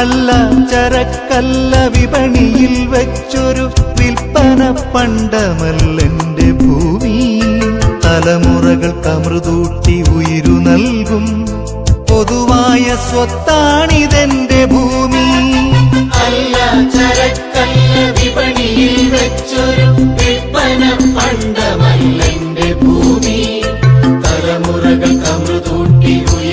അല്ല ചരക്കല്ല വിപണിയിൽ വെച്ചൊരു വിൽപ്പന പണ്ടമല്ലെന്റെ ഭൂമി. തലമുറകൾ കമൃതൂട്ടി ഉയിരു നൽകും. പൊതുവായ സ്വത്താണിതെന്റെ ഭൂമി. അല്ല ചരക്കല്ല വിപണിയിൽ വെച്ചൊരു വിൽപ്പന പണ്ടമല്ലെന്റെ ഭൂമി. തലമുറകൾ കമൃതൂട്ടി ഉയിരു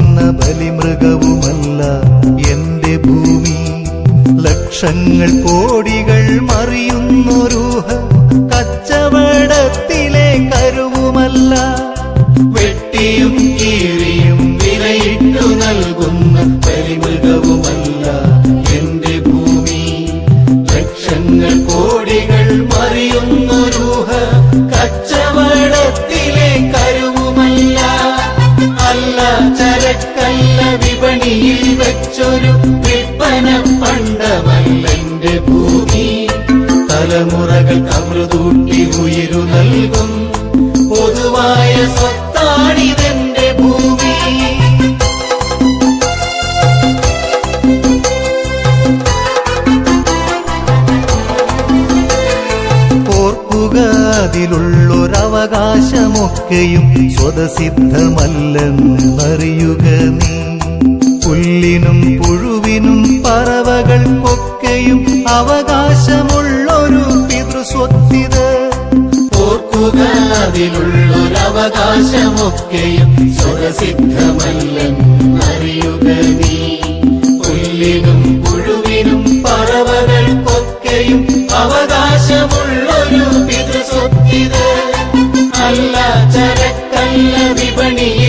നൽകുന്ന ബലിമൃഗവുമല്ല എന്റെ ഭൂമി. ലക്ഷങ്ങൾ കോടികൾ മറിയുന്നൊരൂഹ കച്ചവടത്തിലെ കരുവുമല്ല. വെട്ടിയും കീറിയും വിലയിട്ടു നൽകുന്ന ബലിമൃഗവുമല്ല എന്റെ ഭൂമി. ലക്ഷങ്ങൾ കോടികൾ മറിയുന്നൊരൂഹ കച്ചവടത്തിലെ വിപണിയിൽ വെച്ചൊരു വിൽപ്പന പണ്ടമല്ലെന്റെ ഭൂമി. തലമുറകൾ അമൃതൂട്ടി ഉയരു നൽകും. പൊതുവായ സ്വത്താണിതെന്റെ ഭൂമി. അതിലുള്ളൊരവകാശമൊക്കെയും സ്വതസിദ്ധമല്ലെന്നറിയുക നീ. പുല്ലിനും പുഴുവിനും പറവകൾക്കൊക്കെയും അവകാശമുള്ളൊരു പിതൃസ്വത്തിത്. ഓർക്കുക അതിലുള്ളൊരവകാശമൊക്കെയും സ്വതസിദ്ധമല്ലെന്നറിയുക നീ. പുല്ലിനും പുഴുവിനും പറവകൾക്കൊക്കെയും അവകാശമുള്ളൊരു പിതൃസ്വത്തിത്. അല്ല ചരക്കല്ല വിപണിയിൽ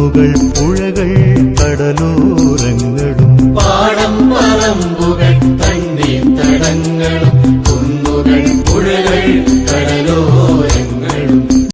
കുന്നുകൾ പുഴകൾ കടലോരങ്ങളും പാടം പറമ്പുകൾ തണ്ണീർ തടങ്ങളും കുന്നുകൾ പുഴകൾ കടലോരങ്ങളും